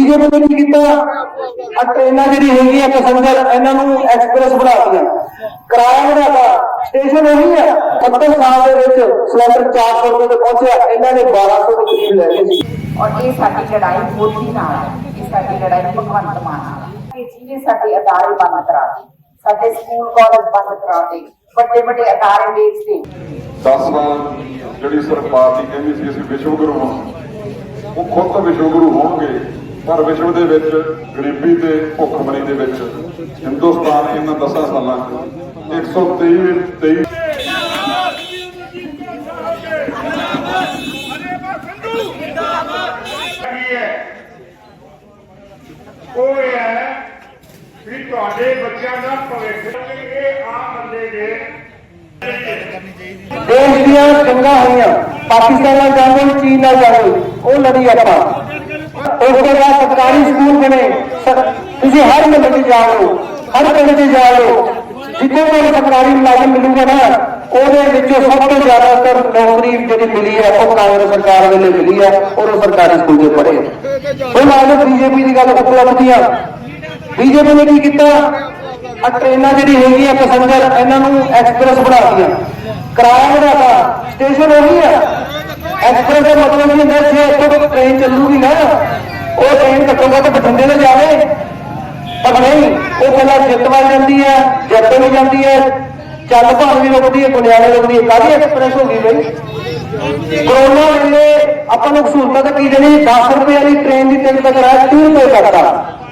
BJP ਨੇ ਕੀ ਕੀਤਾ ਆ ਟ੍ਰੇਨਾਂ ਜਿਹੜੀ ਹੈਗੀਆਂ ਪੈਸੰਜਰ ਇਹਨਾਂ ਨੂੰ ਐਕਸਪ੍ਰੈਸ ਬਣਾਤੀਆਂ ਕਿਰਾਇਆ ਵਧਾਤਾ। ਸਟੇਸ਼ਨ ਉਹੀ ਆ 70 ਸਾਲ ਦੇ ਵਿੱਚ ਸਿਲੰਡਰ 400 ਰੁਪਏ ਤੇ ਪਹੁੰਚਿਆ। ਇਹਨਾਂ ਨੇ 1200 ਦੇ ਕਰੀਬ ਲੈ ਗਏ ਸੀ। ਔਰ ਇਹ ਸਾਡੀ ਲੜਾਈ ਮੋਦੀ ਨਾਲ ਹੈ ਇਹ ਸਾਡੀ ਲੜਾਈ ਭਗਵੰਤ ਮਾਨ ਨਾਲ ਹੈ ਕਿ ਜਿਹਨੇ ਸਾਡੇ ਅਦਾਰੇ ਬੰਦ ਕਰਾ ਦਿੱਤੇ ਸਾਡੇ ਸਕੂਲ ਕਾਲਜ ਬੰਦ ਕਰਾ ਦਿੱਤੇ ਵੱਡੇ ਵੱਡੇ ਅਦਾਰੇ ਵੇਚਦੇ 10 ਸਾਲ ਜਿਹੜੀ ਸਰਕਾਰ ਪਾਰਟੀ ਕਹਿੰਦੀ ਸੀ ਅਸੀਂ ਵਿਸ਼ਵ ਗੁਰੂ ਹਾਂ। ਉਹ ਖੁਦ ਵਿਸ਼ਵ ਗੁਰੂ ਹੋਣਗੇ। ਪਰ ਵਿਸ਼ਵ ਦੇ ਵਿੱਚ ਗਰੀਬੀ ਤੇ ਭੁੱਖਮਰੀ ਦੇ ਵਿੱਚ ਹਿੰਦੁਸਤਾਨ ਇਹਨਾਂ 10 ਸਾਲਾਂ 'ਚ। 123 23 ਕੀ ਹੈ ਉਹ ਹੈ ਵੀ ਤੁਹਾਡੇ ਬੱਚਿਆਂ ਦਾ ਭਵਿੱਖ ਇਹ ਆ ਬੰਦੇ ਦੇ ਦੇਸ਼ ਦੀਆਂ ਜੰਗਾਂ ਹੋਈਆਂ ਪਾਕਿਸਤਾਨ ਨਾਲ ਜੰਗ ਹੋਈ ਚੀਨ ਨਾਲ ਜੰਗ ਹੋਈ ਉਹ ਲੜੀ ਆਪਾਂ। ਉਸ ਤੋਂ ਬਾਅਦ ਸਰਕਾਰੀ ਸਕੂਲ ਬਣੇ ਤੁਸੀਂ ਹਰ ਮਹੱਲੇ 'ਚ ਜਾਓ, ਹਰ ਪਿੰਡ 'ਚ ਜਾਓ। ਜਿੱਥੇ ਤੁਹਾਨੂੰ ਸਰਕਾਰੀ ਮੁਲਾਜ਼ਮ ਮਿਲੂਗਾ ਨਾ, ਉਹਦੇ ਵਿੱਚੋਂ ਸਭ ਤੋਂ ਜ਼ਿਆਦਾਤਰ ਨੌਕਰੀ ਜਿਹੜੀ ਮਿਲੀ ਹੈ, ਉਹ ਕਾਂਗਰਸ ਸਰਕਾਰ ਵੇਲੇ ਮਿਲੀ ਹੈ, ਔਰ ਉਹ ਸਰਕਾਰੀ ਸਕੂਲ 'ਚ ਪੜ੍ਹੇ ਹੁਣ ਆ ਜਾਓ ਬੀਜੇਪੀ ਦੀ ਗੱਲ ਉਪਲਬਧੀਆਂ ਬੀਜੇਪੀ ਨੇ ਕੀ ਕੀਤਾ? ਆ ਟ੍ਰੇਨਾਂ ਜਿਹੜੀ ਹੈਗੀਆਂ, ਪੈਸੰਜਰ, ਇਹਨਾਂ ਨੂੰ ਐਕਸਪ੍ਰੈਸ ਬਣਾਤੀਆਂ। ਕਿਰਾਇਆ ਵਧਾਤਾ। ਸਟੇਸ਼ਨ ਉਹੀ ਆ। ਐਕਸਪ੍ਰੈਸ ਦਾ ਮਤਲਬ ਇਹ ਹੁੰਦਾ ਜੇ ਇੱਥੋਂ ਤੋਂ ਟ੍ਰੇਨ ਚੱਲੂਗੀ ਨਾ, ਉਹ ਟ੍ਰੇਨ ਘੱਟੋ ਘੱਟ ਬਠਿੰਡੇ ਨੂੰ ਜਾਵੇ। ਪਰ ਨਹੀਂ, ਉਹ ਪਹਿਲਾਂ ਜਿੱਤ ਵੱਲ ਜਾਂਦੀ ਹੈ ਜੱਟੇ ਨੂੰ ਜਾਂਦੀ ਹੈ, ਚੱਲ ਭਾਣ ਵੀ ਰੁਕਦੀ ਹੈ ਗੁੰਡਿਆਲੇ ਰੁਕਦੀ ਹੈ। ਕਾਹਦੀ ਐਕਸਪ੍ਰੈਸ ਹੋ ਗਈ ਬਈ? ਕਰੋਨਾ ਵੇਲੇ ਆਪਾਂ ਨੂੰ ਸਹੂਲਤਾਂ ਤਾਂ ਕੀ ਦੇਣੀ 10 ਰੁਪਏ ਵਾਲੀ ਟ੍ਰੇਨ ਦੀ ਟਿਕਟ ਦਾ ਕਿਰਾਇਆ 30 ਰੁਪਏ ਕਰਤਾ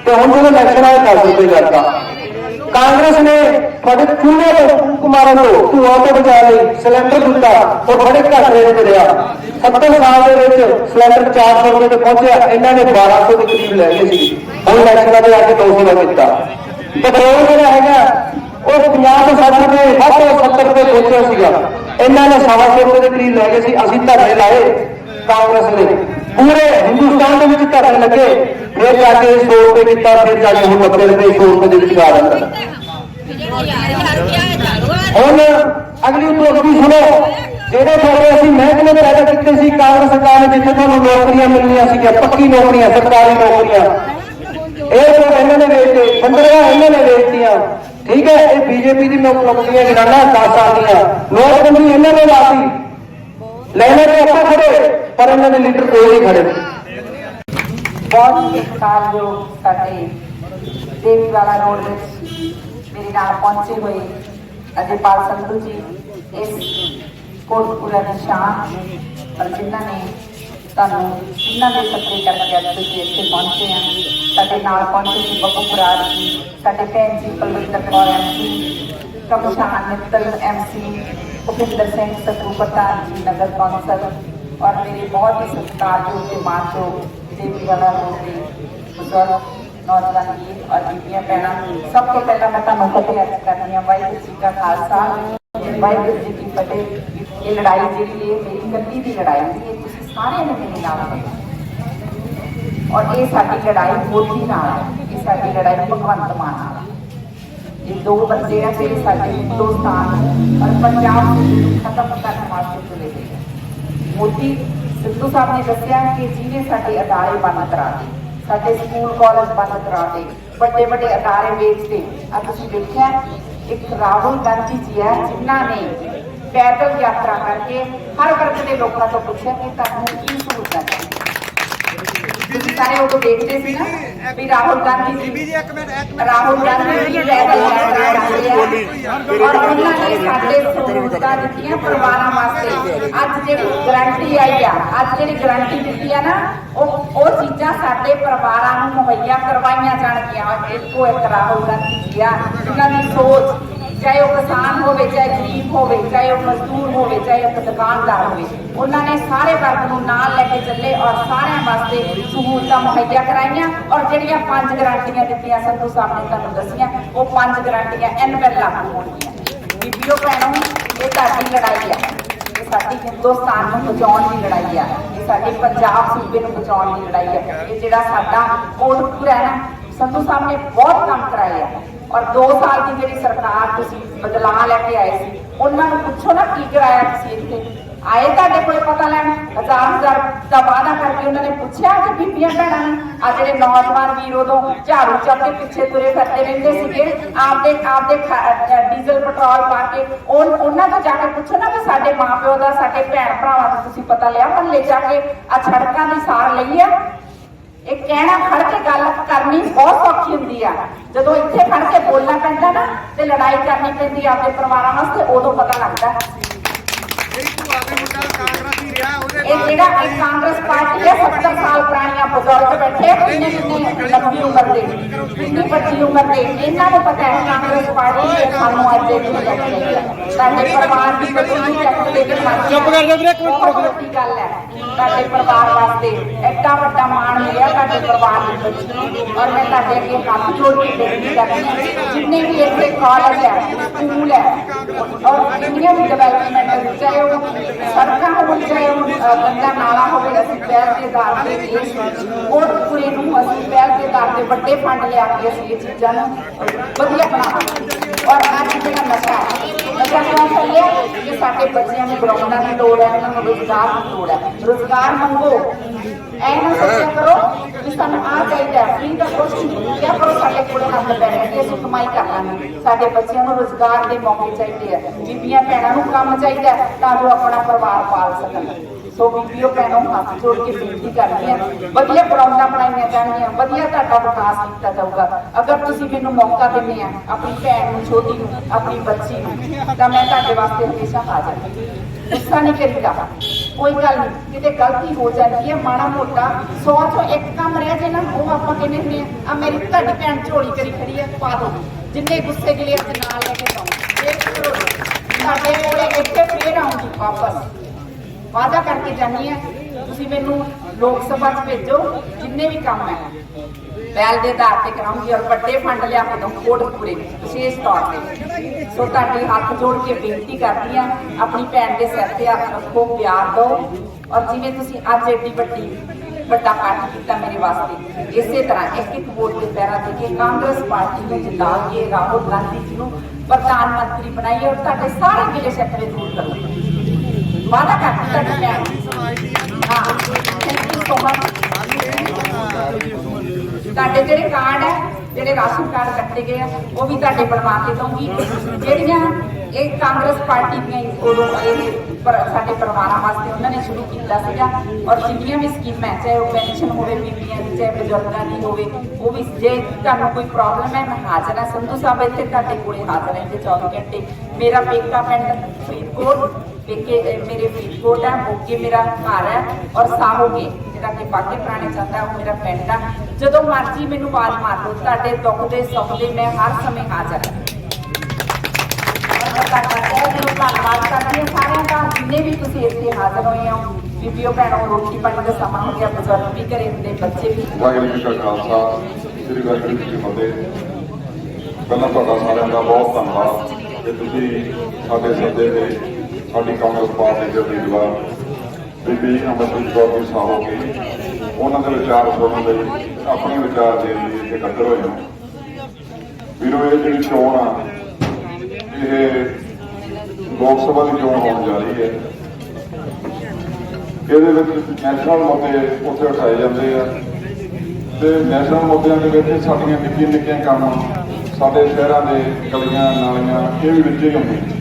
ਤੇ ਹੁਣ ਜਦੋਂ ਇਲੈਕਸ਼ਨ ਆਇਆ 10 ਰੁਪਏ ਕਰਤਾ ਕਾਂਗਰਸ ਨੇ ਤੁਹਾਡੇ ਚੂਹੇ ਤੋਂ ਫੂਕ ਮਾਰਨ ਧੂਆਂ ਤੋਂ ਬਚਾ ਲਈ ਸਿਲੰਡਰ ਦਿੱਤਾ ਉਹ ਬੜੇ ਘੱਟ ਰੇਟ ਤੇ ਰਿਹਾ 70 ਸਾਲ ਦੇ ਵਿੱਚ ਸਿਲੰਡਰ 400 ਰੁਪਏ ਤੇ ਪਹੁੰਚਿਆ, ਇਹਨਾਂ ਨੇ 1200 ਦੇ ਕਰੀਬ ਲੈ ਗਏ ਸੀ। ਹੁਣ ਇਲੈਕਸ਼ਨਾਂ ਦੇ ਆ ਕੇ 200 ਦਾ ਕੀਤਾ ਪੈਟਰੋਲ ਜਿਹੜਾ ਹੈਗਾ, ਉਹ 50 ਤੋਂ 60 ਰੁਪਏ, ਵੱਧ ਤੋਂ 70 ਰੁਪਏ ਪਹੁੰਚਿਆ ਸੀਗਾ। ਇਹਨਾਂ ਨੇ ਸਵਾ ਸੌ ਰੁਪਏ ਦੇ ਕਰੀਬ ਲੈ ਗਏ ਸੀ। ਅਸੀਂ ਧਰਨੇ ਲਾਏ ਕਾਂਗਰਸ ਨੇ ਪੂਰੇ ਹਿੰਦੁਸਤਾਨ ਦੇ ਵਿੱਚ ਧਰਨੇ ਲੱਗੇ। ਫਿਰ ਜਾ ਕੇ 100 ਰੁਪਏ ਕੀਤਾ, ਫਿਰ ਜਾ ਕੇ ਹੁਣ 90 ਰੁਪਏ 100 ਰੁਪਏ ਦੇ ਵਿੱਚ ਆ ਜਾਂਦਾ ਹੁਣ ਅਗਲੀ ਉਪਲਬਧੀ ਸੁਣੋ, ਜਿਹੜੇ ਤੁਹਾਡੇ ਅਸੀਂ ਮਹਿਕਮੇ ਦੇ ਪੈਦਾ ਕੀਤੇ ਸੀ, ਕਾਂਗਰਸ ਸਰਕਾਰ ਨੇ ਜਿੱਥੇ ਤੁਹਾਨੂੰ ਨੌਕਰੀਆਂ ਮਿਲਣੀਆਂ ਸੀਗੀਆਂ, ਪੱਕੀ ਨੌਕਰੀਆਂ, ਸਰਕਾਰੀ ਨੌਕਰੀਆਂ। ਇਹ ਜੋ ਇਹਨਾਂ ਨੇ ਵੇਚਦੇ ਬੰਦਰਾਂ ਇਹਨਾਂ ਨੇ ਵੇਚਤੀਆਂ ਠੀਕ ਹੈ, ਇਹ ਬੀਜੇਪੀ ਦੀ ਨੌਕਰੀਆਂ ਜਨਾਨਾ 10 ਸਾਲ ਦੀਆਂ। ਨੋਟਬੰਦੀ ਇਹਨਾਂ ਨੇ ਲਾਤੀ। ਲੈਣੇ ਤੇ ਆਪਾਂ ਖੜੇ, ਪਰ ਇਹਨਾਂ ਦੇ ਲੀਡਰ ਕੋਈ ਨਹੀਂ ਖੜੇ। ਬਹੁਤ ਹੀ ਸਤਿਕਾਰਯੋਗ ਸਾਡੇ ਦੇਵੀ ਵਾਲਾ ਰੋਡ ਵਿੱਚ ਮੇਰੇ ਨਾਲ ਪਹੁੰਚੇ ਹੋਏ ਅਜੇਪਾਲ ਸੰਧੂ ਜੀ ਇਸ ਕੋਟਪੁਰਾ ਦੀ ਸ਼ਾਨ ਪਰ ਜਿਨ੍ਹਾਂ ਨੇ ਤੁਹਾਨੂੰ ਜਿਨ੍ਹਾਂ ਦੇ ਸਪਰੇ ਕਰਕੇ ਅੱਜ ਤੁਸੀਂ ਇੱਥੇ ਪਹੁੰਚੇ ਆ ਸਾਡੇ ਨਾਲ ਪਹੁੰਚੇ ਸੀ ਬੱਬੂ ਬਰਾੜ ਜੀ ਸਾਡੇ ਭੈਣ ਜੀ ਪਲਵਿੰਦਰ ਕੌਰ ਐਮਸੀ ਕਮਸ਼ਾਨ ਮਿੱਤਲ ਐਮਸੀ ਭੁਪਿੰਦਰ ਸਿੰਘ ਸਤਰੂ ਪ੍ਰਧਾਨ ਜੀ ਨਗਰ ਕੌਂਸਲ ਔਰ ਮੇਰੇ ਬਹੁਤ ਹੀ ਸਤਿਕਾਰਯੋਗ ਤੇ ਮਾਨਯੋਗ ਦੇਵੀ ਵਾਲਾ ਰੋਡ ਦੇ ਬਜ਼ੁਰਗ ਨੌਜਵਾਨ ਜੀ ਔਰ ਬੀਬੀਆਂ ਭੈਣਾਂ ਸਭ ਤੋਂ ਪਹਿਲਾਂ ਮੈਂ ਤੁਹਾਨੂੰ ਫਤਿਹ ਅਰਜ਼ ਕਰਨੀ ਆ ਵਾਹਿਗੁਰੂ ਜੀ ਕਾ ਖਾਲਸਾ ਵਾਹਿਗੁਰੂ ਜੀ ਕੀ ਫਤਿਹ ਇਹ ਲੜਾਈ ਜਿਹੜੀ ਹੈ ਮੇਰੀ ਇਕੱਲੀ ਦੀ ਲੜਾਈ ਨਹੀਂ ਇਹ ਤੁਸੀਂ ਸਾਰਿਆਂ ਨੇ ਮੇਰੇ ਨਾਲ ਲੜੀ ਔਰ ਇਹ ਸਾਡੀ ਲੜਾਈ ਮੋਦੀ ਨਾਲ ਹੈ ਇਹ ਸਾਡੀ ਲੜਾਈ ਭਗਵੰਤ ਮਾਨ ਨਾਲ ਹੈ ਇਹ ਦੋ ਬੰਦੇ ਆ ਜਿਹੜੇ ਸਾਡੇ ਹਿੰਦੁਸਤਾਨ ਔਰ ਪੰਜਾਬ ਨੂੰ ਖਤਮ ਕਰਨ ਵਾਸਤੇ ਚਲੇ ਗਏ ਆ। ਮੋਦੀ ਸਿੱਧੂ ਸਾਹਿਬ ਨੇ ਦੱਸਿਆ ਕਿ ਜਿਹਨੇ ਸਾਡੇ ਅਦਾਰੇ ਬੰਦ ਕਰਾ ਦਿੱਤੇ ਸਾਡੇ ਸਕੂਲ ਕਾਲਜ ਬੰਦ ਕਰਾ ਦਿੱਤੇ ਵੱਡੇ ਵੱਡੇ ਅਦਾਰੇ ਵੇਚਦੇ ਆ ਤੁਸੀਂ ਦੇਖਿਆ ਇੱਕ ਰਾਹੁਲ ਗਾਂਧੀ ਜੀ ਹੈ ਜਿਨ੍ਹਾਂ ਨੇ ਪੈਦਲ ਯਾਤਰਾ ਕਰਕੇ ਹਰ ਵਰਗ ਦੇ ਲੋਕਾਂ ਤੋਂ ਪੁੱਛਿਆ ਕਿ ਤੁਹਾਨੂੰ ਕੀ ਸਹੂਲਤਾਂ ਚਾਹੀਦੀਆਂ ਤੁਸੀਂ ਸਾਰੇ ਉਹ ਦੇਖਦੇ ਸੀ ਨਾ ਵੀ ਰਾਹੁਲ ਗਾਂਧੀ ਜੀ ਰਾਹੁਲ ਗਾਂਧੀ ਜੀ ਯਾਤਰਾ ਕਰਦੇ ਆ ਔਰ ਉਹਨਾਂ ਨੇ ਸਾਡੇ ਸਹੂਲਤਾਂ ਦਿੱਤੀਆਂ ਪਰਿਵਾਰਾਂ ਵਾਸਤੇ। ਅੱਜ ਜਿਹੜੀ ਗਰੰਟੀ ਆਈ ਆ ਅੱਜ ਜਿਹੜੀ ਗਰੰਟੀ ਦਿੱਤੀ ਆ ਨਾ ਉਹ ਉਹ ਚੀਜ਼ਾਂ ਸਾਡੇ ਪਰਿਵਾਰਾਂ ਨੂੰ ਮੁਹੱਈਆ ਕਰਵਾਈਆਂ ਜਾਣਗੀਆਂ। ਇੱਕੋ ਇੱਕ ਰਾਹੁਲ ਗਾਂਧੀ ਜੀ ਆ ਜਿਨ੍ਹਾਂ ਦੀ ਸੋਚ ਚਾਹੇ ਉਹ ਕਿਸਾਨ ਹੋਵੇ, ਚਾਹੇ ਗਰੀਬ ਹੋਵੇ, ਚਾਹੇ ਉਹ ਮਜ਼ਦੂਰ ਹੋਵੇ, ਚਾਹੇ ਉਹ ਦੁਕਾਨਦਾਰ ਹੋਵੇ, ਉਹਨਾਂ ਨੇ ਸਾਰੇ ਵਰਗ ਨੂੰ ਨਾਲ ਲੈ ਕੇ ਚੱਲੇ ਔਰ ਸਾਰਿਆਂ ਵਾਸਤੇ ਸਹੂਲਤਾਂ ਮੁਹੱਈਆ ਕਰਾਈਆਂ ਔਰ ਜਿਹੜੀਆਂ ਪੰਜ ਗਰੰਟੀਆਂ ਦਿੱਤੀਆਂ ਸੰਧੂ ਸਾਹਿਬ ਨੇ ਤੁਹਾਨੂੰ ਦੱਸੀਆਂ, ਉਹ ਪੰਜ ਗਰੰਟੀਆਂ ਐਨਵੈਲ ਲਾਗੂ ਹੋਣਗੀਆਂ ਬੀਬੀਓ, ਭੈਣੋ, ਇਹ ਸਾਡੀ ਲੜਾਈ ਹੈ ਇਹ ਸਾਡੀ ਹਿੰਦੁਸਤਾਨ ਨੂੰ ਬਚਾਉਣ ਦੀ ਲੜਾਈ ਆ। ਇਹ ਸਾਡੇ ਪੰਜਾਬ ਸੂਬੇ ਨੂੰ ਬਚਾਉਣ ਦੀ ਲੜਾਈ ਹੈ ਇਹ ਜਿਹੜਾ ਸਾਡਾ ਕੋਟਪੁਰਾ ਹੈ ਨਾ ਸੰਧੂ ਸਾਹਿਬ ਨੇ ਬਹੁਤ ਕੰਮ ਕਰਾਏ ਆ। ਔਰ 2 ਸਾਲ ਦੀ ਜਿਹੜੀ ਸਰਕਾਰ ਤੁਸੀਂ ਬਦਲਾਅ ਲੈ ਕੇ ਆਏ ਸੀ, ਉਹਨਾਂ ਨੂੰ ਪੁੱਛੋ ਨਾ ਕੀ ਕਰਾਇਆ ਤੁਸੀਂ ਇੱਥੇ। ਆਏ ਤੁਹਾਡੇ ਕੋਲ ਪਤਾ ਲੈਣ, ਹਜ਼ਾਰ ਹਜ਼ਾਰ ਦਾ ਵਾਅਦਾ ਕਰਕੇ ਉਹਨਾਂ ਨੇ ਪੁੱਛਿਆ ਕਿ ਬੀਬੀਆਂ ਭੈਣਾਂ ਨੂੰ ਆ ਜਿਹੜੇ ਨੌਜਵਾਨ ਵੀਰ ਉਦੋਂ ਝਾੜੂ ਚੱਕ ਕੇ ਪਿੱਛੇ ਤੁਰੇ ਫਿਰਦੇ ਰਹਿੰਦੇ ਸੀਗੇ, ਆਪਦੇ ਆਪਦੇ ਡੀਜ਼ਲ, ਪੈਟਰੋਲ ਪਾ ਕੇ ਉਹਨਾਂ ਤੋਂ ਜਾ ਕੇ ਪੁੱਛੋ ਨਾ ਕਿ ਸਾਡੇ ਮਾਪਿਓ ਦਾ, ਸਾਡੇ ਭੈਣ ਭਰਾਵਾਂ ਦਾ ਤੁਸੀਂ ਪਤਾ ਲਿਆ, ਮਹੱਲੇ ਜਾ ਕੇ ਆ ਸੜਕਾਂ ਦੀ ਸਾਰ ਲਈ ਆ ਇਹ ਕਹਿਣਾ ਖੜ ਕੇ ਗੱਲ ਕਰਨੀ ਬਹੁਤ ਔਖੀ ਹੁੰਦੀ ਆ। ਜਦੋਂ ਇੱਥੇ ਖੜ ਕੇ ਬੋਲਣਾ ਪੈਂਦਾ ਨਾ, ਤੇ ਲੜਾਈ ਕਰਨੀ ਪੈਂਦੀ ਆ, ਆਪਣੇ ਪਰਿਵਾਰਾਂ ਵਾਸਤੇ, ਉਦੋਂ ਪਤਾ ਲੱਗਦਾ। ਇਹ ਜਿਹੜਾ ਕਾਂਗਰਸ ਪਾਰਟੀ ਹੈ 70 ਸਾਲ ਪੁਰਾਣੀਆਂ ਬਜ਼ੁਰਗ ਬੈਠੇ ਕਿੰਨੇ ਕਿੰਨੇ ਲੰਬੀ ਉਮਰ ਦੇ ਕਿੰਨੀ ਵੱਡੀ ਉਮਰ ਦੇ ਇਹਨਾਂ ਨੂੰ ਪਤਾ ਹੈ ਕਾਂਗਰਸ ਪਾਰਟੀ ਦੇ ਸਾਨੂੰ ਅੱਜ ਦੇ ਦਿਨ ਚੱਕਦੇ ਆ। ਸਾਡੇ ਪਰਿਵਾਰ ਦੀ ਬਦਲੀ ਚੱਕਦੇ ਦੇ ਚੁੱਪ ਕਰ ਜਾ ਵੀਰੇ ਇੱਕ ਮਿੰਟ ਵੱਡੀ ਗੱਲ ਹੈ। ਸਾਡੇ ਪਰਿਵਾਰ ਵਾਸਤੇ ਐਡਾ ਵੱਡਾ ਮਾਣ ਮਿਲਿਆ ਸਾਡੇ ਪਰਿਵਾਰ ਵਿੱਚ ਔਰ ਮੈਂ ਤੁਹਾਡੇ ਅੱਗੇ ਹੱਥ ਜੋੜ ਕੇ ਬੇਨਤੀ ਕਰਦੀ ਹਾਂ ਜਿੰਨੇ ਵੀ ਇੱਥੇ ਕਾਲਜ ਹੈ ਸਕੂਲ ਹੈ ਔਰ ਵੀ ਡਿਵੈਲਪਮੈਂਟ ਚਾਹੇ ਉਹ ਸੜਕਾਂ ਹੋਣ ਚਾਹੇ ਉਹ ਗੰਦਾ ਨਾਲਾ ਹੋਵੇ ਅਸੀਂ ਪਹਿਲ ਦੇ ਆਧਾਰ ਤੇ ਇਸ ਕੋਟਪੁਰੇ ਨੂੰ ਅਸੀਂ ਪਹਿਲ ਦੇ ਆਧਾਰ ਤੇ ਵੱਡੇ ਫੰਡ ਲਿਆ ਕੇ ਅਸੀਂ ਇਹ ਚੀਜ਼ਾਂ ਨੂੰ ਵਧੀਆ ਬਣਾਵਾਂਗੇ ਔਰ ਅੱਜ ਜਿਹੜਾ ਨਸ਼ਾ ਨਸ਼ਾ ਕਿਉਂ ਚੱਲਿਆ ਕਿ ਸਾਡੇ ਬੱਚਿਆਂ ਨੂੰ ਗਰਾਊਂਡਾਂ ਦੀ ਲੋੜ ਹੈ ਉਹਨਾਂ ਨੂੰ ਰੋਜ਼ਗਾਰ ਦੀ ਲੋੜ ਹੈ। ਰੋਜ਼ਗਾਰ ਮੰਗੋ। ਐ ਸੋਚਿਆ ਕਰੋ ਕਿ ਸਾਨੂੰ ਆ ਚਾਹੀਦਾ ਫ੍ਰੀ ਦਾ ਕੁਛ ਨਹੀਂ ਕਿਆ ਕਰੋ, ਸਾਡੇ ਕੋਲ ਹੱਥ ਪੈਣੇ ਕਿ ਅਸੀਂ ਕਮਾਈ ਕਰ ਲਾਂਗੇ ਸਾਡੇ ਬੱਚਿਆਂ ਨੂੰ ਰੋਜ਼ਗਾਰ ਦੇ ਮੌਕੇ ਚਾਹੀਦੇ ਆ ਬੀਬੀਆਂ, ਭੈਣਾਂ ਨੂੰ ਕੰਮ ਚਾਹੀਦਾ ਤਾਂ ਜੋ ਆਪਣਾ ਪਰਿਵਾਰ ਪਾਲ ਸਕਣ। ਸੋ ਬੀਬੀਓ ਭੈਣੋਂ ਹੱਥ ਜੋੜ ਕੇ ਬੇਨਤੀ ਕਰਦੀ ਹਾਂ, ਵਧੀਆ ਗਰਾਊਂਡਾਂ ਬਣਾਈਆਂ ਜਾਣਗੀਆਂ, ਵਧੀਆ ਤੁਹਾਡਾ ਵਿਕਾਸ ਕੀਤਾ ਜਾਊਗਾ। ਅਗਰ ਤੁਸੀਂ ਮੈਨੂੰ ਮੌਕਾ ਦਿੰਦੇ ਆ, ਆਪਣੀ ਭੈਣ ਨੂੰ, ਛੋਟੀ ਨੂੰ, ਆਪਣੀ ਬੱਚੀ ਨੂੰ, ਤਾਂ ਮੈਂ ਤੁਹਾਡੇ ਵਾਸਤੇ ਹਮੇਸ਼ਾ ਹਾਜ਼ਰ ਹਾਂ। ਗੁੱਸਾ ਨਹੀਂ ਕਰੀਦਾ। ਕੋਈ ਗੱਲ ਨਹੀਂ, ਕਿਤੇ ਗਲਤੀ ਹੋ ਜਾਂਦੀ ਹੈ, ਮਾੜਾ ਮੋਟਾ ਸੌ ਚੋਂ ਇੱਕ ਕੰਮ ਰਹਿ ਜੇ ਨਾ ਉਹ ਆਪਾਂ ਕਹਿੰਦੇ ਹੁੰਦੇ ਆ ਆ ਮੇਰੀ ਤੁਹਾਡੀ ਭੈਣ ਝੋਲੀ ਕਰੀ ਖੜੀ ਹੈ, ਪਾ ਦੋ। ਜਿੰਨੇ ਗੁੱਸੇ ਗਿਲੇ ਆਪਣੇ ਨਾਲ ਲੈ ਕੇ ਜਾਓ ਸਾਡੇ ਕੋਲੇ ਇੱਥੇ ਫੇਰ ਆਉਂਗੀ ਵਾਪਸ। ਵਾਅਦਾ ਕਰਕੇ ਜਾਨੀ ਹੈ ਤੁਸੀਂ ਮੈਨੂੰ ਲੋਕ ਸਭਾ 'ਚ ਭੇਜੋ, ਜਿੰਨੇ ਵੀ ਕੰਮ ਹੈ। ਪਹਿਲ ਦੇ ਆਧਾਰ ਤੇ ਕਰਾਉਂਗੀ ਔਰ ਵੱਡੇ ਫੰਡ ਲਿਆ ਕੇ ਦਊਂ ਕੋਟਪੂਰੇ ਵਿਸ਼ੇਸ਼ ਤੌਰ ਤੇ। ਸੋ ਤੁਹਾਡੇ ਹੱਥ ਜੋੜ ਕੇ ਬੇਨਤੀ ਕਰਦੀ ਆ, ਆਪਣੀ ਭੈਣ ਦੇ ਸਿਰ ਤੇ ਹੱਥ ਰੱਖੋ, ਪਿਆਰ ਦਿਓ। ਔਰ ਜਿਵੇਂ ਤੁਸੀਂ ਅੱਜ ਏਡੀ ਵੱਡੀ, ਵੱਡਾ ਇਕੱਠ ਕੀਤਾ ਮੇਰੇ ਵਾਸਤੇ, ਇਸੇ ਤਰ੍ਹਾਂ ਇੱਕ ਇੱਕ ਵੋਟ ਦੇ ਪੈਰਾਂ ਦੇ ਕੇ ਕਾਂਗਰਸ ਪਾਰਟੀ ਨੂੰ ਜਿਤਾ ਕੇ ਰਾਹੁਲ ਗਾਂਧੀ ਜੀ ਨੂੰ ਪ੍ਰਧਾਨ ਮੰਤਰੀ ਬਣਾਈਏ ਔਰ ਤੁਹਾਡੇ ਸਾਰੇ ਗਿਲੇ ਸ਼ਿਕਵੇ ਦੂਰ ਕਰੋ ਵਾਦਾ ਕਰਦੀ ਤੁਹਾਡੀ ਭੈਣ। ਹਾਂ। ਥੈਂਕ ਯੂ ਸੋ ਮਚ ਤੁਹਾਡੇ ਜਿਹੜੇ ਕਾਰਡ ਹੈ ਜਿਹੜੇ ਰਾਸ਼ਨ ਕਾਰਡ ਕੱਟੇ ਗਏ ਆ ਉਹ ਵੀ ਤੁਹਾਡੇ ਬਣਵਾ ਕੇ ਦਊਂਗੀ। ਜਿਹੜੀਆਂ ਇਹ ਕਾਂਗਰਸ ਪਾਰਟੀ ਦੀਆਂ ਉਦੋਂ ਇਹ ਪਰ- ਸਾਡੇ ਪਰਿਵਾਰਾਂ ਵਾਸਤੇ ਉਹਨਾਂ ਨੇ ਸ਼ੁਰੂ ਕੀਤਾ ਸੀਗਾ। ਔਰ ਜਿੰਨੀਆਂ ਵੀ ਸਕੀਮਾਂ ਚਾਹੇ ਉਹ ਪੈਨਸ਼ਨ ਹੋਵੇ ਬੀਬੀਆਂ ਦੀ ਚਾਹੇ ਬਜ਼ੁਰਗਾਂ ਦੀ ਹੋਵੇ ਉਹ ਵੀ ਜੇ ਤੁਹਾਨੂੰ ਕੋਈ ਪ੍ਰੋਬਲਮ ਹੈ ਮੈਂ ਹਾਜ਼ਰ ਹਾਂ। ਸੰਧੂ ਸਾਹਿਬ ਇੱਥੇ ਤੁਹਾਡੇ ਕੋਲੇ ਹਾਜ਼ਰ ਹੈ ਜੇ 24 ਘੰਟੇ। ਮੇਰਾ ਪੇਕਾ ਪਿੰਡ ਫਰੀਦਕੋਟ ਪੇਕੇ ਮੇਰੇ ਫਰੀਦਕੋਟ ਹੈ ਮੋਗੇ ਮੇਰਾ ਘਰ ਹੈ ਔਰ ਸਾਹੋਗੇ ਜਿਹੜਾ ਕਿ ਬਾਗੇ ਪੁਰਾਣੇ ਜਾਂਦਾ ਉਹ ਮੇਰਾ ਪਿੰਡ ਆ ਜਦੋਂ ਮਰਜ਼ੀ ਮੈਨੂੰ ਆਵਾਜ਼ ਮਾਰ ਲਓ ਤੁਹਾਡੇ ਦੁੱਖ ਦੇ ਸੁੱਖ ਦੇ ਮੈਂ ਹਰ ਸਮੇਂ ਹਾਜ਼ਰ ਹਾਂ ਧੰਨਵਾਦ ਕਰਦੀ ਹਾਂ ਸਾਰਿਆਂ ਦਾ ਜਿੰਨੇ ਵੀ ਤੁਸੀਂ ਇੱਥੇ ਹਾਜ਼ਰ ਹੋਏ ਹੋ ਬੀਬੀਓ ਭੈਣੋ ਰੋਟੀ ਪਾਣੀ ਦਾ ਸਮਾਂ ਹੋ ਗਿਆ ਬਜ਼ੁਰਗ ਵੀ ਘਰੇ ਹੁੰਦੇ ਬੱਚੇ ਵੀ ਵਾਹਿਗੁਰੂ ਜੀ ਕਾ ਖਾਲਸਾ ਸ੍ਰੀ ਵਾਹਿਗੁਰੂ ਜੀ ਕੀ ਫਤਿਹ ਪਹਿਲਾਂ ਤੁਹਾਡਾ ਸਾਰਿਆਂ ਦਾ ਬਹੁਤ ਧੰਨਵਾਦ। ਕਿ ਤੁਸੀਂ ਸਾਡੇ ਸੱਦੇ ਤੇ ਸਾਡੀ ਕਾਂਗਰਸ ਪਾਰਟੀ ਦੇ ਉਮੀਦਵਾਰ ਬੀਬੀ ਅਮਰਜੀਤ ਕੌਰ ਜੀ ਸਾਹਿਬ ਕੇ ਉਹਨਾਂ ਦੇ ਵਿਚਾਰ ਸੁਣਨ ਲਈ ਆਪਣੇ ਵਿਚਾਰ ਦੇਣ ਲਈ ਇੱਥੇ ਇਕੱਤਰ ਹੋਏ ਹੋ। ਵੀਰੋ, ਇਹ ਜਿਹੜੀ ਚੋਣ ਆ, ਇਹ ਲੋਕ ਸਭਾ ਦੀ ਚੋਣ ਹੋਣ ਜਾ ਰਹੀ ਹੈ। ਇਹਦੇ ਵਿੱਚ ਨੈਸ਼ਨਲ ਮੁੱਦੇ ਉੱਥੇ ਉਠਾਏ ਜਾਂਦੇ ਆ। ਤੇ ਨੈਸ਼ਨਲ ਮੁੱਦਿਆਂ ਦੇ ਵਿੱਚ ਸਾਡੀਆਂ ਨਿੱਕੀਆਂ ਨਿੱਕੀਆਂ ਕੰਮ ਸਾਡੇ ਸ਼ਹਿਰਾਂ ਦੇ ਗਲੀਆਂ, ਨਾਲੀਆਂ, ਇਹ ਵੀ ਵਿੱਚ ਹੀ ਹੁੰਦੀਆਂ।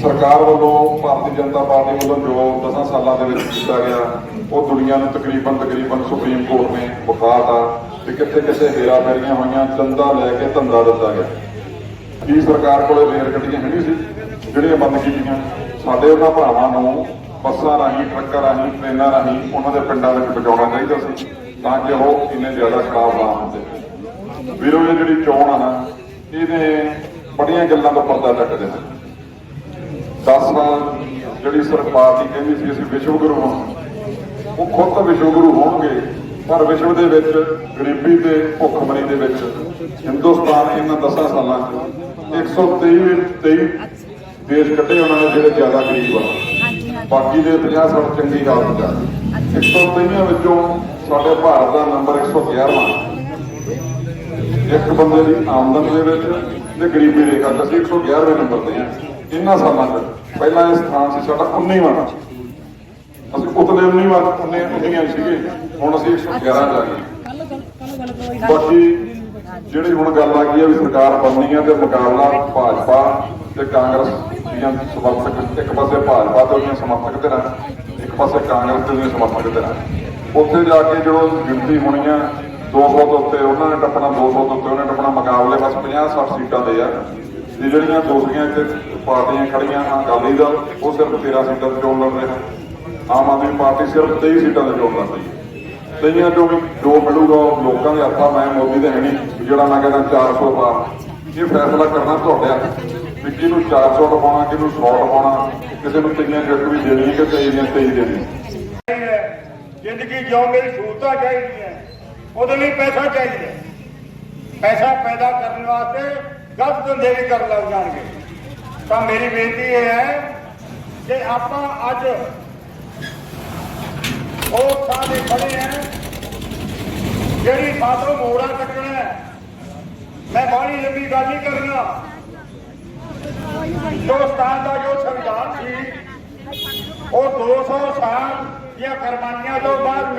ਸਰਕਾਰ ਵੱਲੋਂ ਭਾਰਤੀ ਜਨਤਾ ਪਾਰਟੀ ਵੱਲੋਂ ਜੋ 10 ਸਾਲਾਂ ਦੇ ਵਿੱਚ ਕੀਤਾ ਗਿਆ, ਉਹ ਦੁਨੀਆ ਨੂੰ ਤਕਰੀਬਨ ਤਕਰੀਬਨ ਸੁਪਰੀਮ ਕੋਰਟ ਨੇ ਵਿਖਾਤਾ ਤੇ ਕਿੱਥੇ ਕਿੱਥੇ ਹੇਰਾ ਫੇਰੀਆਂ ਹੋਈਆਂ, ਚੰਦਾ ਲੈ ਕੇ ਧੰਦਾ ਦਿੱਤਾ ਗਿਆ। ਕੀ ਸਰਕਾਰ ਕੋਲੇ ਰੇਲ ਗੱਡੀਆਂ ਹੈ ਸੀ? ਜਿਹੜੀਆਂ ਬੰਦ ਕੀਤੀਆਂ। ਸਾਡੇ ਉਹਨਾਂ ਭਰਾਵਾਂ ਨੂੰ ਬੱਸਾਂ ਰਾਹੀਂ, ਟਰੱਕਾਂ ਰਾਹੀਂ, ਟ੍ਰੇਨਾਂ ਰਾਹੀਂ ਉਹਨਾਂ ਦੇ ਪਿੰਡਾਂ ਵਿੱਚ ਪਹੁੰਚਾਉਣਾ ਚਾਹੀਦਾ ਸੀ, ਤਾਂ ਕਿ ਉਹ ਇੰਨੇ ਜ਼ਿਆਦਾ ਖਰਾਬ ਨਾ ਹੁੰਦੇ। ਵੀਰੋ, ਇਹ ਜਿਹੜੀ ਚੋਣ ਆ ਨਾ ਇਹਨੇ ਬੜੀਆਂ ਗੱਲਾਂ ਤੋਂ ਪਰਦਾ ਚੱਕਦੇ ਨੇ। 10 ਸਾਲ ਜਿਹੜੀ ਸਰਕਾਰ ਦੀ ਕਹਿੰਦੀ ਸੀ, ਅਸੀਂ ਵਿਸ਼ਵ ਗੁਰੂ ਹਾਂ। ਉਹ ਖੁਦ ਤਾਂ ਵਿਸ਼ਵ ਗੁਰੂ ਹੋਣਗੇ, ਪਰ ਵਿਸ਼ਵ ਦੇ ਵਿੱਚ, ਗਰੀਬੀ ਤੇ ਭੁੱਖਮਰੀ ਦੇ ਵਿੱਚ, ਹਿੰਦੁਸਤਾਨ ਇਹਨਾਂ 10 ਸਾਲਾਂ 'ਚ 123 23 ਦੇਸ਼ ਕੱਢੇ ਉਹਨਾਂ ਨੇ, ਜਿਹੜੇ ਜ਼ਿਆਦਾ ਗਰੀਬ ਆ। ਬਾਕੀ ਦੇ 50 60 ਚੰਗੀ ਹਾਲਤ ਆ। 123 ਵਿੱਚੋਂ ਸਾਡੇ ਭਾਰਤ ਦਾ ਨੰਬਰ 111ਵਾਂ ਇੱਕ ਬੰਦੇ ਦੀ ਆਮਦਨ ਦੇ ਵਿੱਚ ਤੇ ਗਰੀਬੀ ਰੇਖਾ ਤੇ ਅਸੀਂ 111ਵੇਂ ਨੰਬਰ ਤੇ ਆ। ਇਹਨਾਂ ਸਾਲਾਂ 'ਚ ਪਹਿਲਾਂ ਇਹ ਸਥਾਨ ਸੀ, ਸਾਡਾ 19ਵਾਂ ਅਸੀਂ ਉਤਲੇ 19ਵਾਂ 19 19 ਸੀਗੇ। ਹੁਣ ਅਸੀਂ 111 ਜਾ ਗਏ। ਬਾਕੀ ਜਿਹੜੀ ਹੁਣ ਗੱਲ ਆ ਗਈ ਹੈ ਵੀ ਸਰਕਾਰ ਬਣਨੀ ਹੈ ਤੇ ਮੁਕਾਬਲਾ ਭਾਜਪਾ ਤੇ ਕਾਂਗਰਸ ਦੀਆਂ ਸਮਰਥਕ, ਇੱਕ ਪਾਸੇ ਭਾਜਪਾ ਤੇ ਉਹਦੀਆਂ ਸਮਰਥਕ ਧਿਰਾਂ, ਇੱਕ ਪਾਸੇ ਕਾਂਗਰਸ ਤੇ ਉਹਦੀਆਂ ਸਮਰਥਕ ਧਿਰਾਂ। ਉੱਥੇ ਜਾ ਕੇ ਜਦੋਂ ਗਿਣਤੀ ਹੋਣੀ ਆ 200 ਤੋਂ ਉੱਤੇ ਉਹਨਾਂ ਨੇ ਟੱਪਣਾ 200 ਤੋਂ ਉੱਤੇ ਉਹਨੇ ਟੱਪਣਾ, ਮੁਕਾਬਲੇ ਬਸ 50 60 ਸੀਟਾਂ ਦੇ ਆ। ਜਿਹੜੀਆਂ ਦੂਸਰੀਆਂ ਇੱਥੇ ਪਾਰਟੀਆਂ ਖੜੀਆਂ ਅਕਾਲੀ ਦਲ, ਉਹ ਸਿਰਫ 13 ਸੀਟਾਂ ਤੇ ਚੋਣ ਲੜ ਰਿਹਾ। ਆਮ ਆਦਮੀ ਪਾਰਟੀ ਸਿਰਫ 23 ਸੀਟਾਂ ਤੇ ਚੋਣ ਲੜ ਰਹੀ ਹੈ। ਕਈਆਂ ਚੋਂ ਜੋ ਮਿਲੂਗਾ ਲੋਕਾਂ ਦੇ ਹੱਥਾਂ, ਮੈਂ ਮੋਦੀ ਦੇ ਹੈ ਨਹੀਂ, ਜਿਹੜਾ ਮੈਂ ਕਹਿੰਦਾ 400 ਪਾਰ ਇਹ ਫੈਸਲਾ ਕਰਨਾ ਤੁਹਾਡਾ ਹੱਥ ਵੀ ਕਿਹਨੂੰ 400 ਲਵਾਉਣਾ ਕਿਹਨੂੰ 100 ਲਵਾਉਣਾ ਕਿਸੇ ਨੂੰ ਤਈਆਂ ਜੱਟ ਵੀ ਦੇਣੀ ਕਿ ਤਈ ਦੀਆਂ ਤੇਈ ਦੇਣੀ ਜ਼ਿੰਦਗੀ ਜਿਉਣ ਲਈ ਸਹੂਲਤਾਂ ਚਾਹੀਦੀਆਂ, ਉਹਦੇ ਲਈ ਪੈਸਾ ਚਾਹੀਦਾ। ਪੈਸਾ ਪੈਦਾ ਕਰਨ ਵਾਸਤੇ ਗਲਤ ਧੰਦੇ ਵੀ ਕਰਨ ਲੱਗ ਜਾਣਗੇ। ਤਾਂ ਮੇਰੀ ਬੇਨਤੀ ਇਹ ਹੈ ਕਿ ਆਪਾਂ ਅੱਜ ਉਹ ਥਾਂ ਦੇ ਖੜੇ ਹੈ ਜਿਹੜੀ ਸਾਤੋਂ ਮੋੜਾ ਕੱਟਣਾ ਮੈਂ ਬਾਣੀ ਲੰਬੀ ਗੱਲ ਨਹੀਂ ਕਰਨਾ। ਹਿੰਦੁਸਤਾਨ ਦਾ ਜੋ ਸੰਵਿਧਾਨ ਸੀ, ਉਹ 200 ਸਾਲ ਦੀਆਂ ਕੁਰਬਾਨੀਆਂ ਤੋਂ ਬਾਅਦ